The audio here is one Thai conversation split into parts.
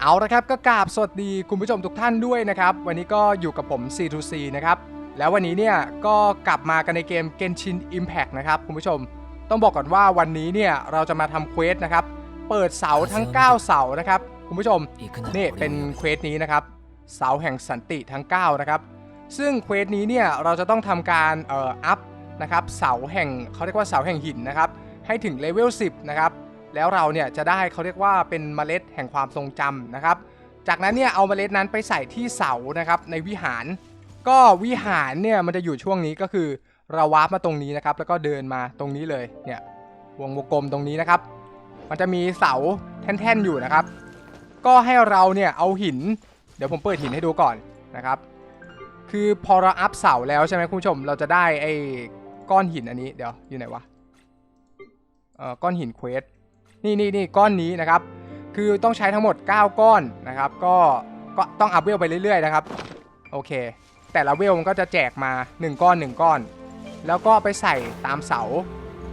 เอาละครับก็กราบสวัสดีคุณผู้ชมทุกท่านด้วยนะครับ วันนี้ก็อยู่กับผม C2C นะครับ แล้ววันนี้เนี่ยก็กลับมากันในเกม Genshin Impact นะครับคุณผู้ชม ต้องบอกก่อนว่าวันนี้เนี่ยเราจะมาทำเควสนะครับ เปิดเสาทั้ง 9 เสานะครับคุณผู้ชม นี่เป็นเควสนี้นะครับ เสาแห่งสันติทั้ง 9 นะครับ ซึ่งเควสนี้เนี่ยเราจะต้องทำการเอ่ออัพนะครับเสาแห่งเขาเรียกว่าเสาแห่งหินนะครับให้ถึงเลเวล10นะครับ แล้วเราเนี่ยจะได้เขาเรียกว่าเป็นเมล็ดแห่งความทรงจำนะครับ จากนั้นเนี่ยเอาเมล็ดนั้นไปใส่ที่เสานะครับในวิหาร ก็วิหารเนี่ยมันจะอยู่ช่วงนี้ก็คือเราวาร์ปมาตรงนี้นะครับ แล้วก็เดินมาตรงนี้เลยเนี่ยวงวงกลมตรงนี้นะครับ มันจะมีเสาแท่นๆอยู่นะครับ ก็ให้เราเนี่ยเอาหิน เดี๋ยวผมเปิดหินให้ดูก่อนนะครับ คือพอเราอัพเสาแล้วใช่ไหมคุณผู้ชมเราจะได้ไอ้ก้อนหินอันนี้เดี๋ยวอยู่ไหนวะเอ่อก้อนหินเควส นี่นี่นี่ก้อนนี้นะครับ คือต้องใช้ทั้งหมด 9 ก้อนนะครับ ก็ก็ต้องอัพเวลไปเรื่อยๆนะครับ โอเค แต่ละเวลมันก็จะแจกมา 1 ก้อน 1 ก้อน แล้วก็ไปใส่ตามเสา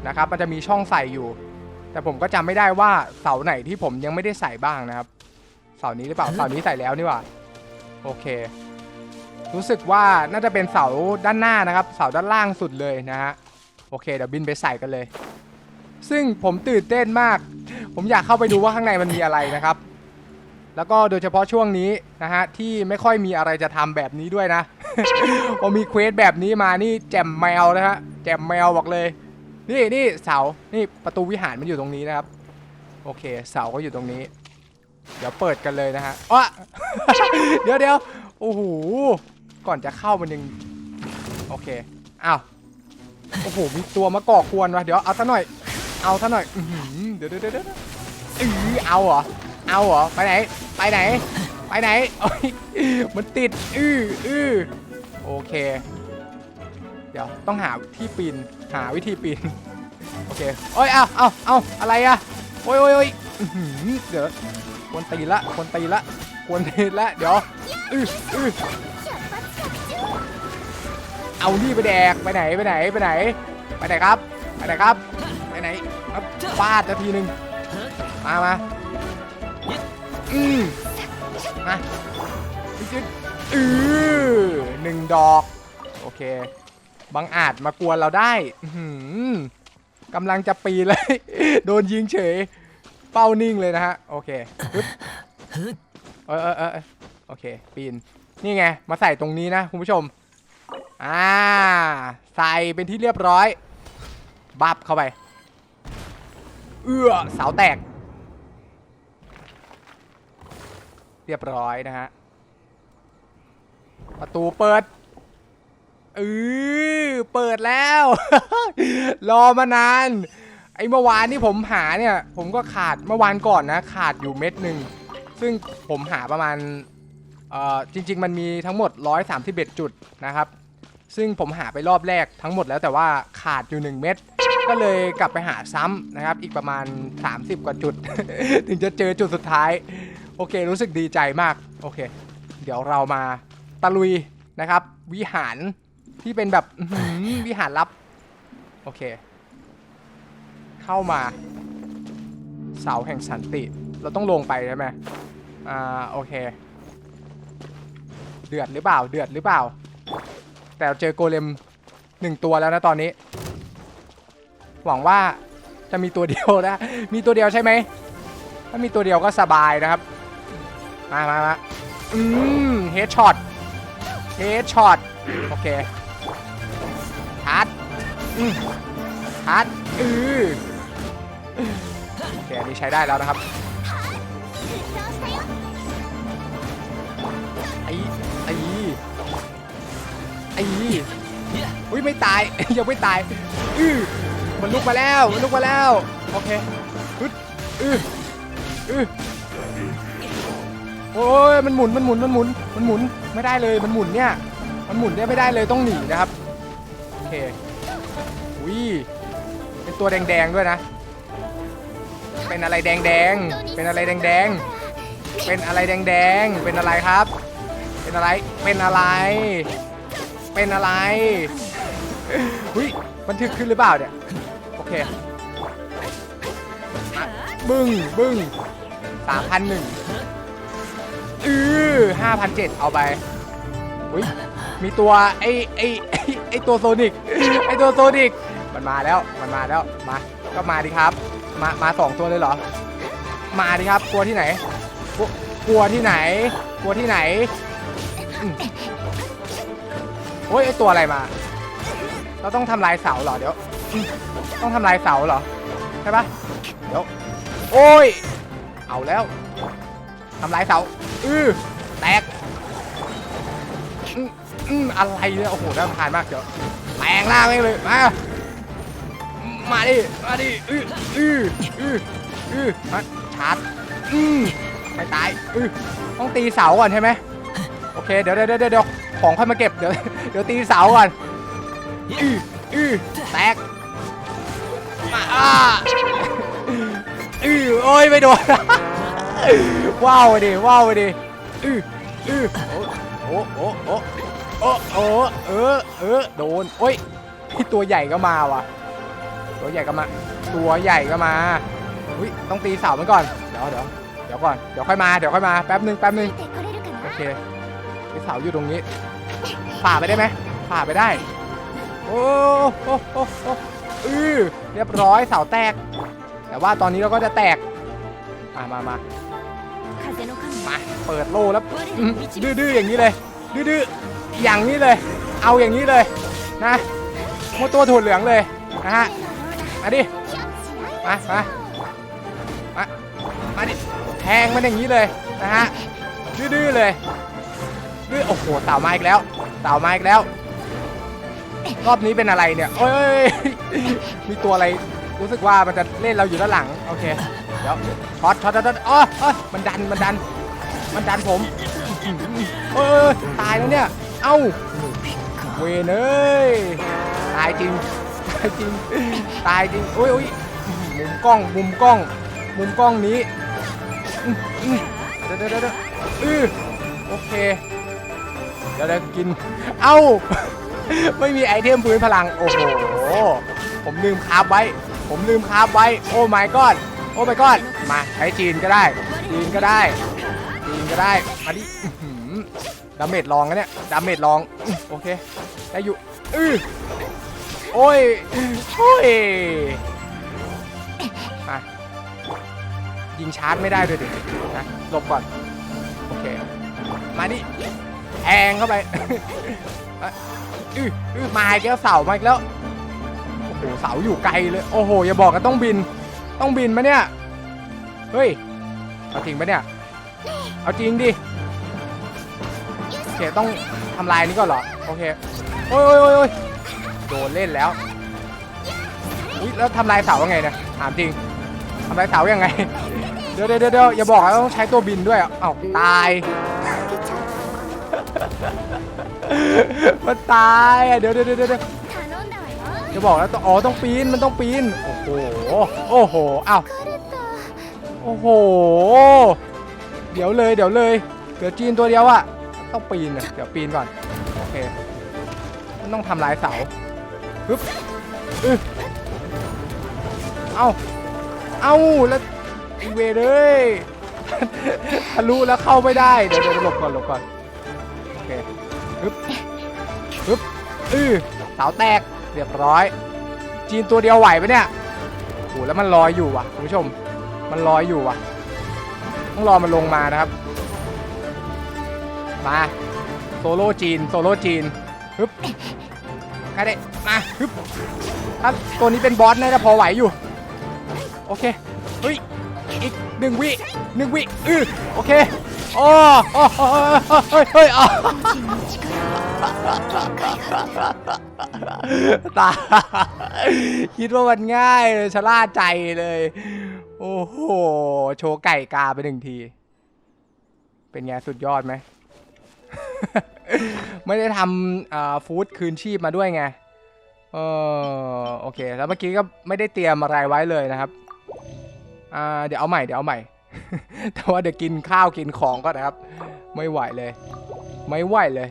นะครับ มันจะมีช่องใส่อยู่ แต่ผมก็จำไม่ได้ว่าเสาไหนที่ผมยังไม่ได้ใส่บ้างนะครับ เสานี้หรือเปล่า เสานี้ใส่แล้วนี่หว่า โอเค รู้สึกว่าน่าจะเป็นเสาด้านหน้านะครับ เสาด้านล่างสุดเลยนะฮะ โอเคเดี๋ยวบินไปใส่กันเลย ซึ่งผมตื่นเต้นมาก ผมอยากเข้าไปดูว่าข้างในมันมีอะไรนะครับ แล้วก็โดยเฉพาะช่วงนี้นะฮะที่ไม่ค่อยมีอะไรจะทำแบบนี้ด้วยนะ พอมีเควสแบบนี้มานี่แจ่มแมวนะฮะแจ่มแมวบอกเลย นี่นี่เสา นี่ประตูวิหารมันอยู่ตรงนี้นะครับ โอเค เสาก็อยู่ตรงนี้ เดี๋ยวเปิดกันเลยนะฮะอ้อเดี๋ยวเดี๋ยวโอ้โหก่อนจะเข้ามันยังโอเคอ้าวโอ้โหมีตัวมากอกวนวะเดี๋ยวเอาซะหน่อย เอาซะหน่อยอื้อเดี๋ยวเดี๋ยวเดี๋ยวเออเอาเหรอ เอาเหรอ ไปไหน ไปไหน ไปไหนโอ้ยมันติด อื้ออื้อโอเค เดี๋ยวต้องหาที่ปีน หาวิธีปีน โอเคโอ้ยเอาเอาเอาอะไรอะโอ้ยโอ้ยโอ้ยอื้อหือเดี๋ยวควรตีละควรตีละควรตีละ เดี๋ยวอื้ออื้อเอานี่ไปแดก ไปไหน ไปไหน ไปไหน ไปไหนครับ ไปไหนครับ ฟาดนาทีหนึ่งมามาอืมมาจึ๊ดอือหนึ่งดอก โอเค บังอาจมากวนเราได้อื้อหือกำลังจะปีเลย โดนยิงเฉย เป้านิ่งเลยนะฮะ โอเคปึ๊บเออเออเออเออโอเค ปีน นี่ไง มาใส่ตรงนี้นะคุณผู้ชม อ่า ใส่เป็นที่เรียบร้อย บับเข้าไป เอื้อเสาแตก เรียบร้อยนะฮะ ประตูเปิดเออเปิดแล้ว รอมานาน ไอ้เมื่อวานที่ผมหาเนี่ย ผมก็ขาดเมื่อวานก่อนนะ ขาดอยู่เม็ดหนึ่ง ซึ่งผมหาประมาณ เอ่อ จริง ๆ มันมีทั้งหมด 131 จุดนะครับ ซึ่งผมหาไปรอบแรกทั้งหมดแล้วแต่ว่าขาดอยู่ 1 เม็ดก็เลยกลับไปหาซ้ำนะครับ อีกประมาณ 30 กว่าจุด ถึงจะเจอจุดสุดท้าย โอเค รู้สึกดีใจมาก โอเค เดี๋ยวเรามาตะลุยนะครับ วิหารที่เป็นแบบวิหารลับ โอเค เข้ามา เสาแห่งสันติ เราต้องลงไปใช่ไหมอ่า โอเค เดือดหรือเปล่า เดือดหรือเปล่า แต่เราเจอโกเลมหนึ่งตัวแล้วนะตอนนี้ หวังว่าจะมีตัวเดียวนะ มีตัวเดียวใช่ไหม ถ้ามีตัวเดียวก็สบายนะครับ มามามาอืมเฮดช็อต เฮดช็อต โอเคชาร์จอืมชาร์จอือโอเคอันนี้ใช้ได้แล้วนะครับไอ้ ไอ้ไอ้อุ้ยไม่ตาย ยังไม่ตายอือมันลุกมาแล้วมันลุกมาแล้วโอเคอึดอืออือโอ้ยมันหมุนมันหมุนมันหมุนมันหมุนไม่ได้เลยมันหมุนเนี่ยมันหมุนเนี่ยไม่ได้เลยต้องหนีนะครับโอเคอุ้ยเป็นตัวแดงๆด้วยนะ เป็นอะไรแดงๆเป็นอะไรแดงๆเป็นอะไรแดงๆเป็นอะไรครับ เป็นอะไรเป็นอะไร เป็นอะไรหุ้ยบันทึกขึ้นหรือเปล่าเนี่ย โอเคบึ้งบึ้งสามพันหนึ่งอือห้าพันเจ็ดเอาไปอุ้ยมีตัวไอไอไอ้ไอตัวโซนิกไอตัวโซนิกมันมาแล้วมันมาแล้วมาก็มาดิครับ มามาสองตัวเลยเหรอ มาดิครับกลัวที่ไหนกลัวที่ไหนกลัวที่ไหน โอ้ยไอตัวอะไรมา เราต้องทำลายเสาเหรอเดี๋ยว ต้องทำลายเสาเหรอ ใช่ปะเดี๋ยว โอ้ย เอาแล้วทำลายเสา อือแตก อืมอืมอะไรเนี่ย โอ้โหน่ารำคาญมากเดี๋ยวแปลงร่างไม่งเลย มา มาดิ มาดิ อืออืออืออือมาชาร์จ อืมไม่ตาย อือต้องตีเสาก่อนใช่ไหม โอเค เดี๋ยวเดี๋ยวเดี๋ยวของค่อยมาเก็บ เดี๋ยวเดี๋ยวตีเสาก่อนอืออือแตกอ่าอือโอ้ยไม่โดนว้าวไปดิว้าวไปดิอืออือโอ้โอ้โอ้โอ้โอ้เออเออโดนโอ้ยพี่ตัวใหญ่ก็มาว่ะ ตัวใหญ่ก็มา ตัวใหญ่ก็มาอุ้ยต้องตีเสามันก่อน เดี๋ยวเดี๋ยวเดี๋ยวก่อน เดี๋ยวค่อยมา เดี๋ยวค่อยมา แป๊บนึงแป๊บนึงโอเค มีเสาอยู่ตรงนี้ผ่าไปได้ไหมผ่าไปได้ โอ้โหอือเรียบร้อยเสาแตก แต่ว่าตอนนี้เราก็จะแตกมามามามาเปิดโล่แล้วดื้อๆอย่างนี้เลย ดื้อๆอย่างนี้เลย เอาอย่างนี้เลยนะโมตัวถูดเหลืองเลยนะฮะมาดิมามามามาดิแทงมันอย่างนี้เลยนะฮะดื้อๆเลย โอ้โหเต่ามาอีกแล้วเต่ามาอีกแล้ว รอบนี้เป็นอะไรเนี่ยโอ้ยมีตัวอะไรรู้สึกว่ามันจะเล่นเราอยู่ด้านหลังโอเคเดี๋ยวช็อตช็อตช็อตอ๋อเอ้ยมันดันมันดัน มันดันผมเอ้ยตายแล้วเนี่ย เอ้าเวเอ้ยตายจริงตายจริงตายจริงโอ้ยโอ้ยมุมกล้องมุมกล้อง มุมกล้องนี้เดี๋ยวเดี๋ยวเดี๋ยวอือโอเค ดี๋ยวเดี๋ยวกิน เอ้า ไม่มีไอเทมพื้นพลัง โอ้โห ผมลืมคาบไว้ ผมลืมคาบไว้ โอ้ my god โอ้ my god มาใช้จีนก็ได้ จีนก็ได้ จีนก็ได้ มาดิอื้อหือดาเมจลองนะเนี่ย ดาเมจลอง โอเค ได้อยู่อือโอ้ย โอ้ยมายิงชาร์จไม่ได้ด้วยดินะหลบก่อน โอเค มาดิ แทงเข้าไปอื้อมาอีกแล้วเสามาอีกแล้วโอ้โหเสาอยู่ไกลเลยโอ้โหอย่าบอกกันต้องบิน ต้องบินมเนี่ยเฮ้ยเอาจริงปะเนี่ยเอาจริงดิโอเคต้องทำลายนี้ก่อนเหรอโอเคโอ้ยโอ้ยโอ้ยโดนเล่นแล้วอุ้ยแล้วทำลายเสาไงเนี่ยถามจริงทำลายเสายังไงเดี๋ยวเดี๋ยวเดี๋ยวอย่าบอกนะต้องใช้ตัวบินด้วยเอ้าตาย มันตายอ่ะเดี๋ยวเดี๋ยวเดี๋ยวเดี๋ยว 頼んだわよ จะบอกแล้วต้องอ๋อต้องปีนมันต้องปีน โอ้โห โอ้โหอ้าว 疲れた โอ้โห เดี๋ยวเลยเดี๋ยวเลยเดี๋ยวจีนตัวเดียวอะต้องปีนอะเดี๋ยวปีนก่อน โอเค มันต้องทำลายเสาปึ๊บอึ๊เอ้า เอ้า แล้วไอีเวรเลย ทะลุแล้วเข้าไม่ได้ เดี๋ยวเดี๋ยวหลบก่อนหลบก่อน อือเสาแตกเรียบร้อย จีนตัวเดียวไหวปะเนี่ยโหแล้วมันลอยอยู่ว่ะคุณผู้ชม มันลอยอยู่ว่ะ ต้องรอมันลงมานะครับ มาโซโล่จีนโซโล่จีนฮึบใครได้มาฮึบถ้าตัวนี้เป็นบอสน่าจะพอไหวอยู่ โอเคเฮ้ยอีกหนึ่งวิหนึ่งวิอือโอเคโอ้โอ้โอ้เฮ้ยเฮ้ยอ๋อ ตาคิดว่ามันง่ายเลยชะล่าใจเลย โอ้โห โชว์ไก่กาไปหนึ่งที เป็นไงสุดยอดไหม ไม่ได้ทำฟู้ดคืนชีพมาด้วยไง เออโอเค แล้วเมื่อกี้ก็ไม่ได้เตรียมอะไรไว้เลยนะครับ อ่า เดี๋ยวเอาใหม่ เดี๋ยวเอาใหม่ แต่ว่าเดี๋ยวกินข้าวกินของก่อนนะครับ ไม่ไหวเลย ไม่ไหวเลย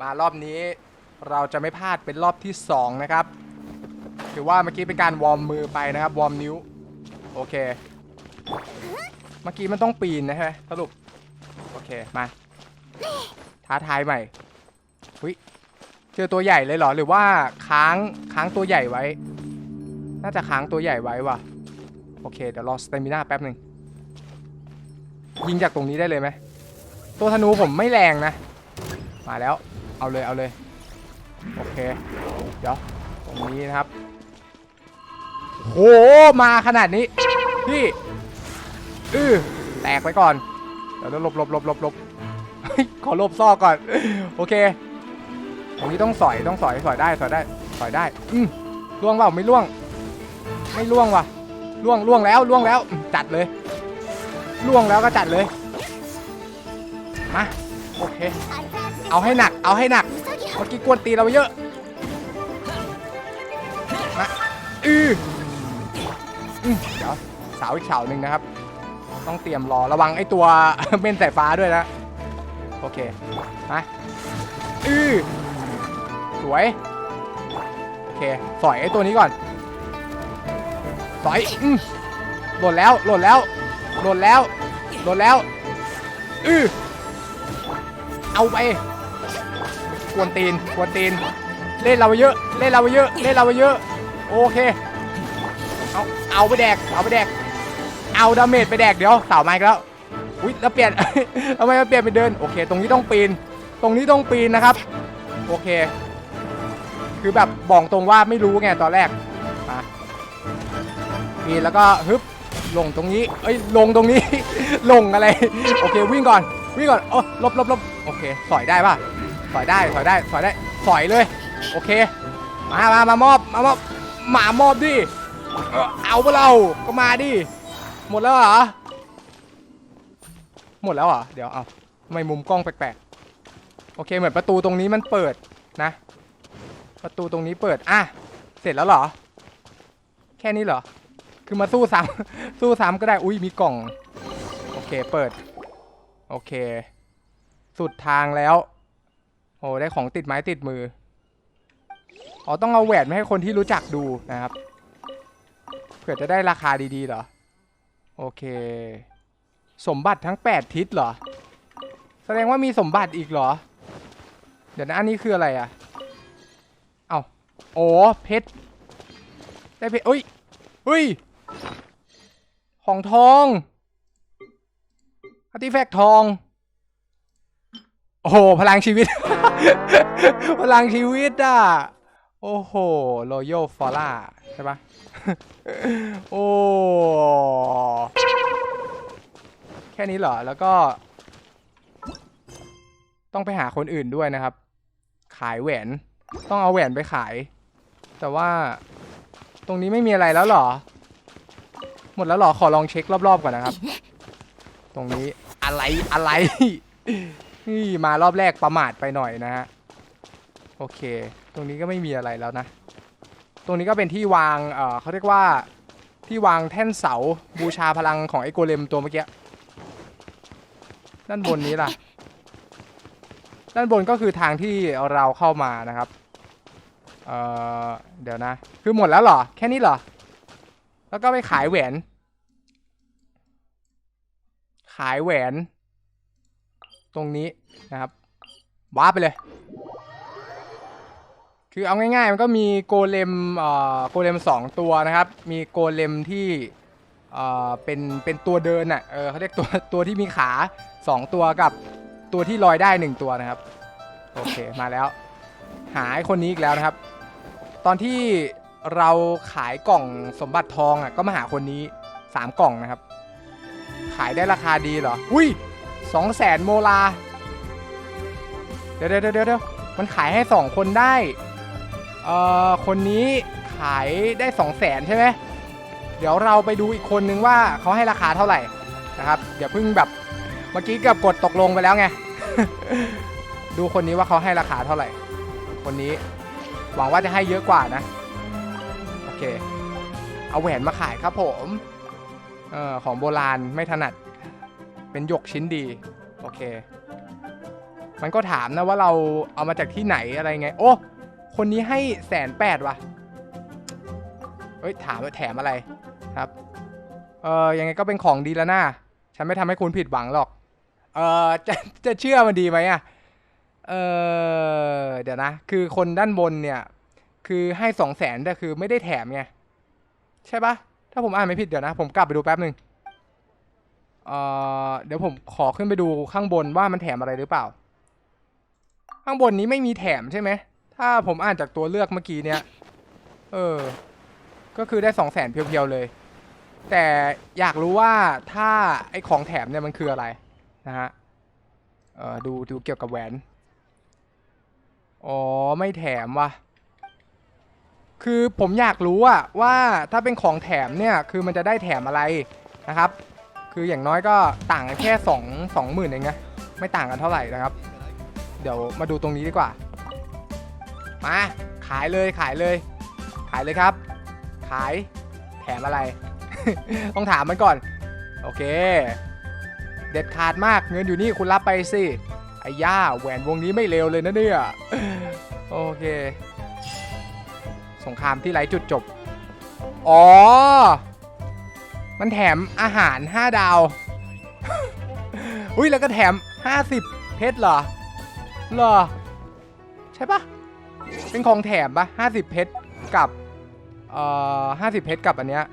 มารอบนี้เราจะไม่พลาดเป็นรอบที่ 2 นะครับ ถือว่าเมื่อกี้เป็นการวอร์มมือไปนะครับ วอร์มนิ้ว โอเค เมื่อกี้มันต้องปีนนะฮะสรุป โอเค มา ท้าทายใหม่หุยเจอตัวใหญ่เลยเหรอ หรือว่าค้างค้างตัวใหญ่ไว้ น่าจะค้างตัวใหญ่ไว้ว่ะ โอเค เดี๋ยวรอสเตมิน่าแป๊บหนึ่งยิงจากตรงนี้ได้เลยไหมตัวธนูผมไม่แรงนะ มาแล้ว เอาเลยเอาเลย โอเค เดี๋ยว ตรงนี้นะครับ โห มาขนาดนี้ พี่อือแตกไปก่อน เดี๋ยวหลบหลบหลบหลบหลบขอหลบซอกก่อน โอเค ตรงนี้ต้องสอยต้องสอยสอยได้สอยได้สอยได้ อืมล่วงเปล่าไม่ล่วง ไม่ล่วงว่ะล่วงล่วงแล้วล่วงแล้ว จัดเลยล่วงแล้วก็จัดเลย มา โอเค เอาให้หนัก เอาให้หนักเมื่อกี้กวนตีเราเยอะมาอือเดี๋ยวสาวอีกเฉาหนึ่งนะครับ ต้องเตรียมรอระวังไอ้ตัวเม่นสายฟ้าด้วยนะ โอเค มาอือสวย โอเค สอยไอ้ตัวนี้ก่อน สอยอืมหล่นแล้ว หล่นแล้ว หล่นแล้ว หล่นแล้ว อือเอาไป กวนตีนกวนตีน เล่นเราไปเยอะเล่นเราไปเยอะเล่นเราไปเยอะโอเคเอาเอาไปแดกเอาไปแดก เอาดาเมจไปแดกเดี๋ยวสาวไม้แล้วอุ้ยแล้วเปลี่ยนทำไมมันเปลี่ยนไปเดินโอเค ตรงนี้ต้องปีน ตรงนี้ต้องปีนนะครับ โอเค คือแบบบอกตรงว่าไม่รู้ไงตอนแรกมาปีนแล้วก็ฮึบลงตรงนี้เอ้ยลงตรงนี้ ลงอะไร โอเควิ่งก่อนวิ่งก่อนโอ้ลบลบลบโอเคสอยได้ป่ะ สอยได้สอยได้สอยได้สอยเลย โอเค มามามามอบมามอบหมามอบดิเออเอาไปเราก็มาดิหมดแล้วเหรอหมดแล้วเหรอเดี๋ยวเอาทำไมมุมกล้องแปลกๆโอเคเหมือนประตูตรงนี้มันเปิดนะ ประตูตรงนี้เปิดอะเสร็จแล้วเหรอ แค่นี้เหรอ คือมาสู้ซ้ำสู้ซ้ำก็ได้อุ้ยมีกล่อง โอเคเปิด โอเค สุดทางแล้ว โอ้ได้ของติดไม้ติดมือ อ๋อต้องเอาแหวนมาให้คนที่รู้จักดูนะครับ เผื่อจะได้ราคาดีๆเหรอ โอเค สมบัติทั้ง 8 ทิศเหรอ แสดงว่ามีสมบัติอีกเหรอ เดี๋ยวนะอันนี้คืออะไรอะเอาโอ้เพชร ได้เพชรเอ้ยเฮ้ย ของทองอาร์ติแฟกต์ทอง โอ้โห พลังชีวิต พลังชีวิตอะ โอ้โหโรโยฟอล่าใช่ปะโอ้แค่นี้เหรอ แล้วก็ ต้องไปหาคนอื่นด้วยนะครับ ขายแหวน ต้องเอาแหวนไปขาย แต่ว่าตรงนี้ไม่มีอะไรแล้วเหรอ หมดแล้วเหรอ ขอลองเช็ครอบๆก่อนนะครับ ตรงนี้อะไรอะไร นี่มารอบแรกประมาทไปหน่อยนะฮะโอเค ตรงนี้ก็ไม่มีอะไรแล้วนะ ตรงนี้ก็เป็นที่วางเอ่อเขาเรียกว่าที่วางแท่นเสาบูชาพลังของไอโกเลมตัวเมื่อกี้ด้านบนนี้ล่ะ ด้านบนก็คือทางที่เราเข้ามานะครับ เอ่อ เดี๋ยวนะ คือหมดแล้วเหรอ แค่นี้เหรอ แล้วก็ไปขายแหวน ขายแหวน ตรงนี้นะครับว้าไปเลย คือเอาง่ายๆมันก็มีโกเลมเอ่อโกเลมสองตัวนะครับ มีโกเลมที่เอ่อเป็นเป็นตัวเดินอะเออเขาเรียกตัวตัวที่มีขาสองตัวกับตัวที่ลอยได้หนึ่งตัวนะครับ โอเคมาแล้ว หาไอ้คนนี้อีกแล้วนะครับ ตอนที่เราขายกล่องสมบัติทองอะก็มาหาคนนี้สามกล่องนะครับ ขายได้ราคาดีเหรอ อุ้ย สองแสนโมลา เดี๋ยวเดี๋ยวเดี๋ยวมันขายให้สองคนได้ เอ่อ คนนี้ขายได้สองแสนใช่ไหม เดี๋ยวเราไปดูอีกคนนึงว่าเขาให้ราคาเท่าไหร่นะครับเดี๋ยวเพิ่งแบบเมื่อกี้กือบกดตกลงไปแล้วไง ดูคนนี้ว่าเขาให้ราคาเท่าไหร่ คนนี้หวังว่าจะให้เยอะกว่านะ โอเค เอาแหวนมาขายครับผม เอ่อ ของโบราณไม่ถนัด เป็นหยกชิ้นดี โอเค มันก็ถามนะว่าเราเอามาจากที่ไหนอะไรไง โอ้ คนนี้ให้แสนแปดว่ะ เฮ้ย ถามว่าแถมอะไรครับ เออยังไงก็เป็นของดีแล้วนะฉันไม่ทำให้คุณผิดหวังหรอก เออจะจะเชื่อมันดีไหมอะ เออเดี๋ยวนะ คือคนด้านบนเนี่ย คือให้สองแสนแต่คือไม่ได้แถมไง ใช่ปะถ้าผมอ่านไม่ผิดเดี๋ยวนะ ผมกลับไปดูแป๊บหนึ่ง เออเดี๋ยวผมขอขึ้นไปดูข้างบนว่ามันแถมอะไรหรือเปล่า ข้างบนนี้ไม่มีแถมใช่ไหม ถ้าผมอ่านจากตัวเลือกเมื่อกี้เนี่ย เออ ก็คือได้สองแสนเพียวๆเลย แต่อยากรู้ว่าถ้าไอของแถมเนี่ยมันคืออะไรนะฮะ เออดูดูเกี่ยวกับแหวน อ๋อ ไม่แถมว่ะ คือผมอยากรู้อะว่าถ้าเป็นของแถมเนี่ย คือมันจะได้แถมอะไรนะครับ คืออย่างน้อยก็ต่างกันแค่สองสองหมื่นเองนะไม่ต่างกันเท่าไหร่นะครับ เดี๋ยวมาดูตรงนี้ดีกว่า มาขายเลยขายเลย ขายเลยครับ ขายแถมอะไร ต้องถามมันก่อน โอเค เด็ดขาดมากเงินอยู่นี่คุณรับไปสิไอ้ย่าแหวนวงนี้ไม่เลวเลยนะเนี่ยโอเค สงครามที่ไร้จุดจบ อ๋อ มันแถมอาหาร 5 ดาว อุ้ยแล้วก็แถม 50 เพชรเหรอ เหรอ ใช่ปะเป็นของแถมปะ50 เพชรกับ เอ่อ50 เพชรกับอันเนี้ย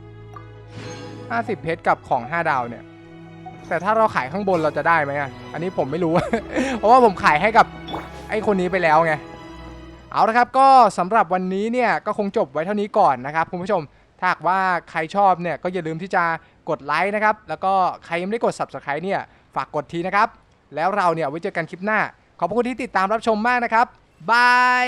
50 เพชรกับของ 5 ดาวเนี่ย แต่ถ้าเราขายข้างบนเราจะได้ไหมอะ อันนี้ผมไม่รู้ เพราะว่าผมขายให้กับไอ้คนนี้ไปแล้วไง เอาละครับก็สำหรับวันนี้เนี่ยก็คงจบไว้เท่านี้ก่อนนะครับคุณผู้ชม ถ้าหากว่าใครชอบเนี่ยก็อย่าลืมที่จะกดไลค์นะครับ แล้วก็ใครยังไม่ได้กด subscribe เนี่ยฝากกดทีนะครับ แล้วเราเนี่ยไว้เจอกันคลิปหน้า ขอบพระคุณที่ติดตามรับชมมากนะครับบาย